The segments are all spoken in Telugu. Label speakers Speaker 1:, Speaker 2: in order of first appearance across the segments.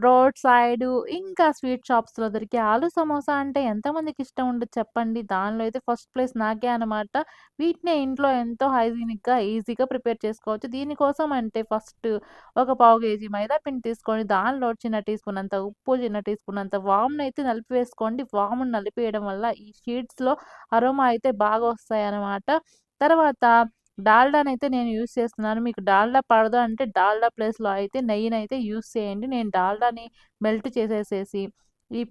Speaker 1: రోడ్ సైడు ఇంకా స్వీట్ షాప్స్‌లో దొరికే ఆలు సమోసా అంటే ఎంతమందికి ఇష్టం ఉండదు చెప్పండి. దానిలో అయితే ఫస్ట్ ప్లేస్ నాకే అనమాట. వీటినే ఇంట్లో ఎంతో హైజీనిక్‌గా, ఈజీగా ప్రిపేర్ చేసుకోవచ్చు. దీనికోసం అంటే ఫస్ట్ ఒక పావు కేజీ మైదా పిండి తీసుకొని దానిలో చిన్న టీ స్పూన్ అంత ఉప్పు, చిన్న టీ స్పూన్ అంత వామునయితే నలిపివేసుకోండి. వామును నలిపేయడం వల్ల ఈ షీట్స్‌లో అరోమా అయితే బాగా వస్తాయి అన్నమాట తర్వాత డాల్డానైతే నేను యూస్ చేస్తున్నాను. మీకు డాల్డా పడదు అంటే డాల్డా ప్లేస్‌లో అయితే నెయ్యినైతే యూస్ చేయండి. నేను డాల్డాని మెల్ట్ చేసేసేసి ఈ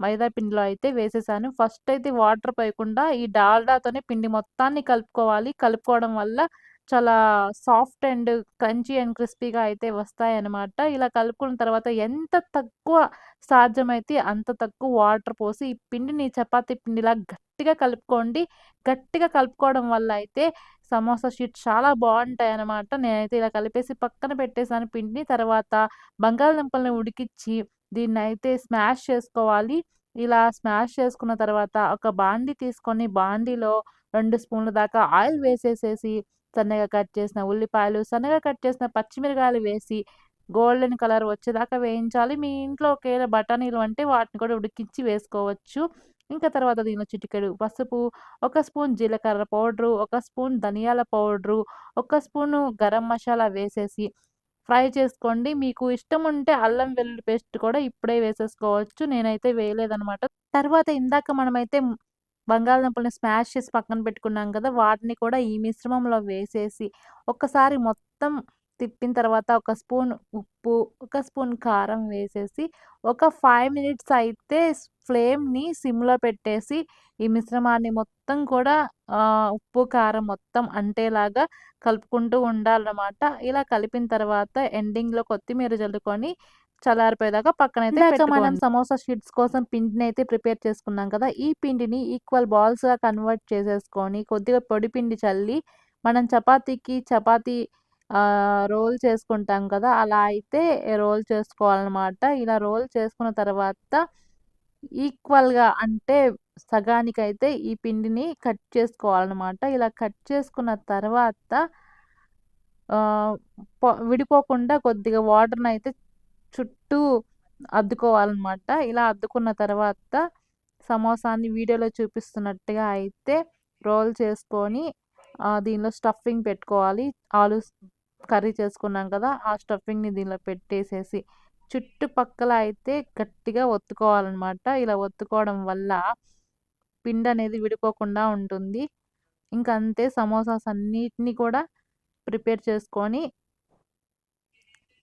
Speaker 1: మైదా పిండిలో అయితే వేసేసాను. ఫస్ట్ అయితే వాటర్ పోయకుండా ఈ డాల్డాతోనే పిండి మొత్తాన్ని కలుపుకోవాలి. కలుపుకోవడం వల్ల చాలా సాఫ్ట్ అండ్ క్రంచీ అండ్ క్రిస్పీగా అయితే వస్తాయన్నమాట. ఇలా కలుపుకున్న తర్వాత ఎంత తక్కువ సాధ్యమైతే అంత తక్కువ వాటర్ పోసి ఈ పిండిని చపాతీ పిండిలా గట్టిగా కలుపుకోండి. గట్టిగా కలుపుకోవడం వల్ల అయితే సమోసా షీట్స్ చాలా బాగుంటాయి అనమాట నేనైతే ఇలా కలిపేసి పక్కన పెట్టేసాను పిండిని. తర్వాత బంగాళదుంపల్ని దీన్ని అయితే స్మాష్ చేసుకోవాలి. ఇలా స్మాష్ చేసుకున్న తర్వాత ఒక బాండీ తీసుకొని బాండీలో రెండు స్పూన్ల దాకా ఆయిల్ వేసేసేసి సన్నగా కట్ చేసిన ఉల్లిపాయలు, సన్నగా కట్ చేసిన పచ్చిమిరకాయలు వేసి గోల్డెన్ కలర్ వచ్చేదాకా వేయించాలి. మీ ఇంట్లో ఒకవేళ బఠానీలు అంటే వాటిని కూడా ఉడికించి వేసుకోవచ్చు. ఇంకా తర్వాత దీనిలో చిటికెడు పసుపు, ఒక స్పూన్ జీలకర్ర పౌడరు, ఒక స్పూన్ ధనియాల పౌడరు, ఒక స్పూను గరం మసాలా వేసేసి ఫ్రై చేసుకోండి. మీకు ఇష్టం ఉంటే అల్లం వెల్లుల్లి పేస్ట్ కూడా ఇప్పుడే వేసేసుకోవచ్చు. నేనైతే వేయలేదనమాట. తర్వాత ఇందాక మనమైతే బంగాళదుంపల్ని స్మాష్ చేసి పక్కన పెట్టుకున్నాం కదా! వాటిని కూడా ఈ మిశ్రమంలో వేసేసి ఒక్కసారి మొత్తం తిప్పిన తర్వాత ఒక స్పూన్ ఉప్పు, ఒక స్పూన్ కారం వేసేసి ఒక 5 మినిట్స్ అయితే ఫ్లేమ్‌ని సిమ్‌లో పెట్టేసి ఈ మిశ్రమాన్ని మొత్తం కూడా ఉప్పు, కారం మొత్తం అంటేలాగా కలుపుకుంటూ ఉండాలన్నమాట. ఇలా కలిపిన తర్వాత ఎండింగ్‌లో కొత్తిమీర జల్లుకొని చల్లారిపోయేదాకా పక్కనైతే
Speaker 2: ఇందాక మనం.
Speaker 1: సమోసా షీట్స్ కోసం పిండినైతే ప్రిపేర్ చేసుకున్నాం కదా! ఈ పిండిని ఈక్వల్ బాల్స్‌గా కన్వర్ట్ చేసేసుకొని కొద్దిగా పొడి పిండి చల్లి మనం చపాతీకి చపాతీ రోల్ చేసుకుంటాం కదా! అలా అయితే రోల్ చేసుకోవాలనమాట. ఇలా రోల్ చేసుకున్న తర్వాత ఈక్వల్‌గా అంటే సగానికైతే ఈ పిండిని కట్ చేసుకోవాలనమాట. ఇలా కట్ చేసుకున్న తర్వాత విడిపోకుండా కొద్దిగా వాటర్ని అయితే చుట్టూ అద్దుకోవాలన్నమాట ఇలా అద్దుకున్న తర్వాత సమోసాన్ని వీడియోలో చూపిస్తున్నట్టుగా అయితే రోల్ చేసుకొని దీనిలో స్టఫింగ్ పెట్టుకోవాలి. ఆలు కర్రీ చేసుకున్నాం కదా! ఆ స్టఫింగ్‌ని దీనిలో పెట్టేసేసి చుట్టుపక్కల అయితే గట్టిగా ఒత్తుకోవాలన్నమాట ఇలా ఒత్తుకోవడం వల్ల పిండనేది విడిపోకుండా ఉంటుంది. ఇంకంతే సమోసాస్ అన్నిటిని కూడా ప్రిపేర్ చేసుకొని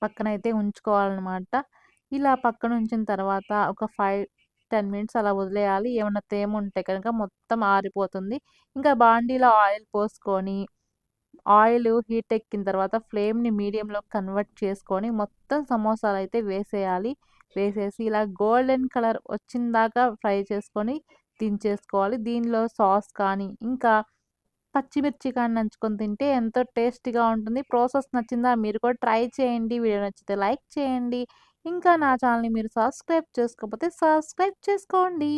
Speaker 1: పక్కనైతే ఉంచుకోవాలన్నమాట ఇలా పక్కన ఉంచిన తర్వాత ఒక 5, 10 మినిట్స్ అలా వదిలేయాలి. ఏమన్నా తేమ ఉంటే కనుక మొత్తం ఆరిపోతుంది. ఇంకా బాండీలో ఆయిల్ పోసుకొని ఆయిల్ హీట్ ఎక్కిన తర్వాత ఫ్లేమ్‌ని మీడియంలో కన్వర్ట్ చేసుకొని మొత్తం సమోసాలు అయితే వేసేయాలి. వేసేసి ఇలా గోల్డెన్ కలర్ వచ్చిందాకా ఫ్రై చేసుకొని దించేసుకోవాలి. దీనిలో సాస్ కానీ, ఇంకా పచ్చిమిర్చి కానీ నంచుకొని తింటే ఎంతో టేస్టీగా ఉంటుంది. ప్రాసెస్ నచ్చిందా? మీరు కూడా ట్రై చేయండి. వీడియో నచ్చితే లైక్ చేయండి. ఇంకా నా ఛానల్‌ని మీరు సబ్స్క్రైబ్ చేసుకోకపోతే సబ్స్క్రైబ్ చేసుకోండి.